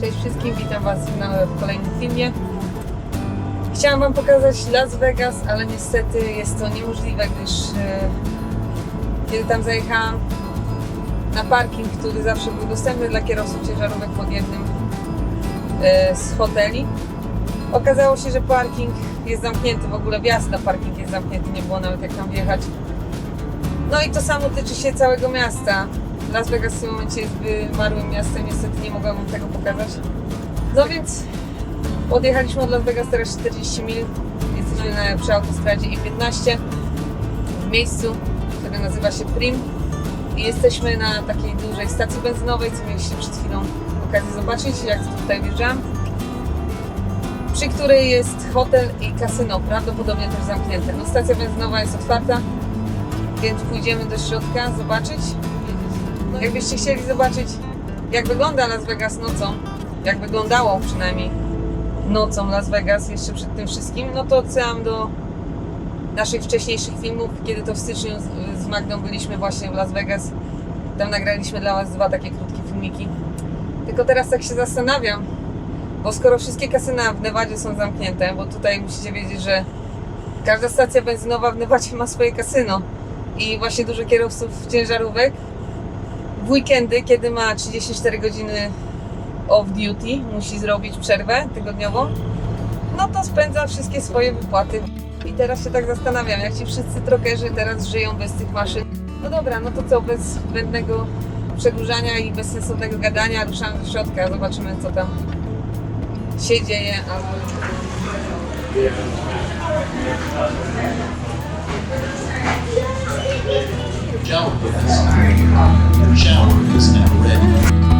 Cześć wszystkim, witam Was na, kolejnym filmie. Chciałam Wam pokazać Las Vegas, ale niestety jest to niemożliwe, gdyż e, kiedy tam zajechałam na parking, który zawsze był dostępny dla kierowców ciężarówek pod jednym e, z hoteli, okazało się, że parking jest zamknięty, w ogóle wjazd na parking jest zamknięty, nie było nawet jak tam wjechać. No i to samo tyczy się całego miasta. Las Vegas w tym momencie jest wymarłym miastem, niestety nie mogłam Wam tego pokazać. No więc odjechaliśmy od Las Vegas teraz 40 mil. Jesteśmy na, przy autostradzie I-15 w miejscu, które nazywa się Prim. I jesteśmy na takiej dużej stacji benzynowej, co mieliście przed chwilą okazję zobaczyć, jak tutaj wjeżdżam. Przy której jest hotel i kasyno, prawdopodobnie też zamknięte. No stacja benzynowa jest otwarta, więc pójdziemy do środka zobaczyć. Jakbyście chcieli zobaczyć, jak wygląda Las Vegas nocą, jak wyglądało przynajmniej nocą Las Vegas jeszcze przed tym wszystkim, no to odsyłam do naszych wcześniejszych filmów, kiedy to w styczniu z, Magdą byliśmy właśnie w Las Vegas. Tam nagraliśmy dla Was dwa takie krótkie filmiki. Tylko teraz tak się zastanawiam, bo skoro wszystkie kasyna w Nevadzie są zamknięte, bo tutaj musicie wiedzieć, że każda stacja benzynowa w Nevadzie ma swoje kasyno i właśnie dużo kierowców ciężarówek w weekendy, kiedy ma 34 godziny off duty, musi zrobić przerwę tygodniową, no to spędza wszystkie swoje wypłaty. I teraz się tak zastanawiam, jak ci wszyscy trokerzy teraz żyją bez tych maszyn. No dobra, no to co, bez zbędnego przedłużania i bezsensownego gadania ruszamy do środka, zobaczymy co tam się dzieje. Albo... Shower is now ready.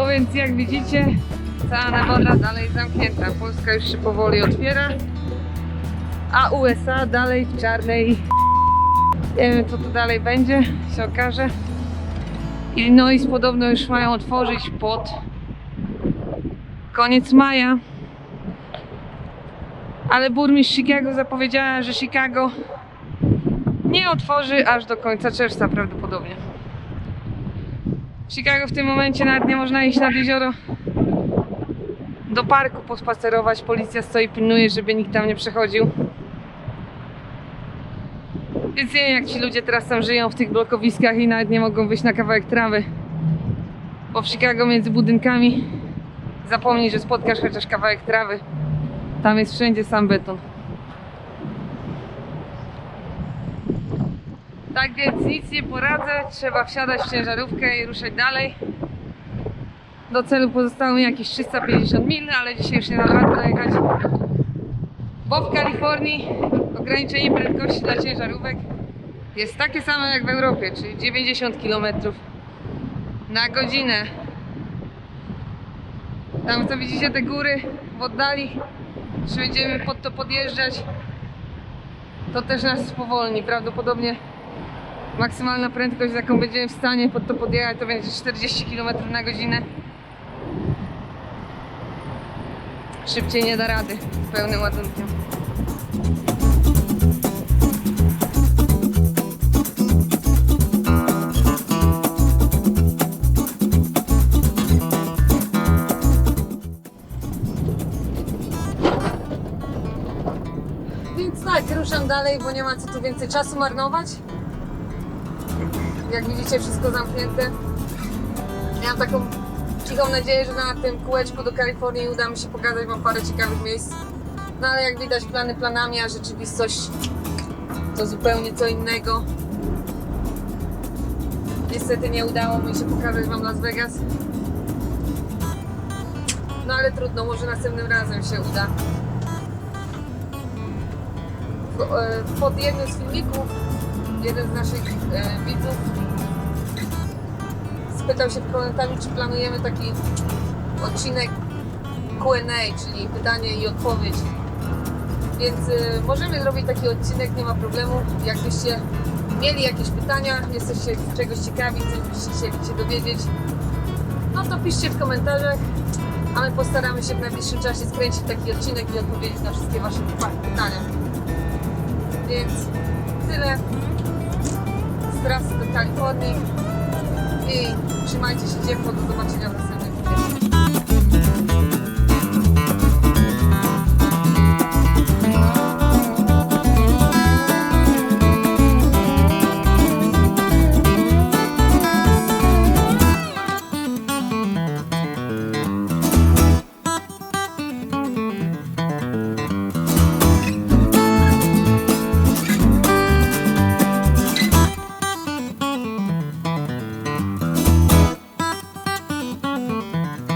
No więc jak widzicie, cała Nevada dalej zamknięta. Polska już się powoli otwiera, a USA dalej w czarnej. Nie wiem co tu dalej będzie, się okaże. Illinois podobno już mają otworzyć pod koniec maja. Ale burmistrz Chicago zapowiedziała, że Chicago nie otworzy aż do końca czerwca prawdopodobnie. W Chicago w tym momencie nawet nie można iść nad jezioro do parku pospacerować. Policja stoi, pilnuje, żeby nikt tam nie przechodził. Więc nie wiem, jak ci ludzie teraz tam żyją w tych blokowiskach i nawet nie mogą wyjść na kawałek trawy. Bo w Chicago między budynkami zapomnij, że spotkasz chociaż kawałek trawy. Tam jest wszędzie sam beton. Tak więc nic nie poradzę, trzeba wsiadać w ciężarówkę i ruszać dalej. Do celu pozostało mi jakieś 350 mil, ale dzisiaj już nie rady dojechać. Bo w Kalifornii ograniczenie prędkości dla ciężarówek jest takie same jak w Europie, czyli 90 km na godzinę. Tam co widzicie te góry w oddali, czy będziemy pod to podjeżdżać, to też nas spowolni. Prawdopodobnie maksymalna prędkość, z jaką będziemy w stanie pod to podjechać, to będzie 40 km na godzinę. Szybciej nie da rady z pełnym ładunkiem. Więc tak, ruszam dalej, bo nie ma co tu więcej czasu marnować. Jak widzicie, wszystko zamknięte. Miałam taką cichą nadzieję, że na tym kółeczku do Kalifornii uda mi się pokazać Wam parę ciekawych miejsc. No ale jak widać, plany planami, a rzeczywistość to zupełnie co innego. Niestety nie udało mi się pokazać Wam Las Vegas. No ale trudno, może następnym razem się uda. E, Pod jednym z filmików jeden z naszych e, widzów spytał się w komentarzu, czy planujemy taki odcinek Q&A, czyli pytanie i odpowiedź. Więc y, możemy zrobić taki odcinek, nie ma problemu. Jakbyście mieli jakieś pytania, jesteście czegoś ciekawi, coś chcieli się dowiedzieć, no to piszcie w komentarzach, a my postaramy się w najbliższym czasie skręcić taki odcinek i odpowiedzieć na wszystkie Wasze pytania. Więc tyle z trasy do Kalifornii i trzymajcie się ciepło, do zobaczenia w następnym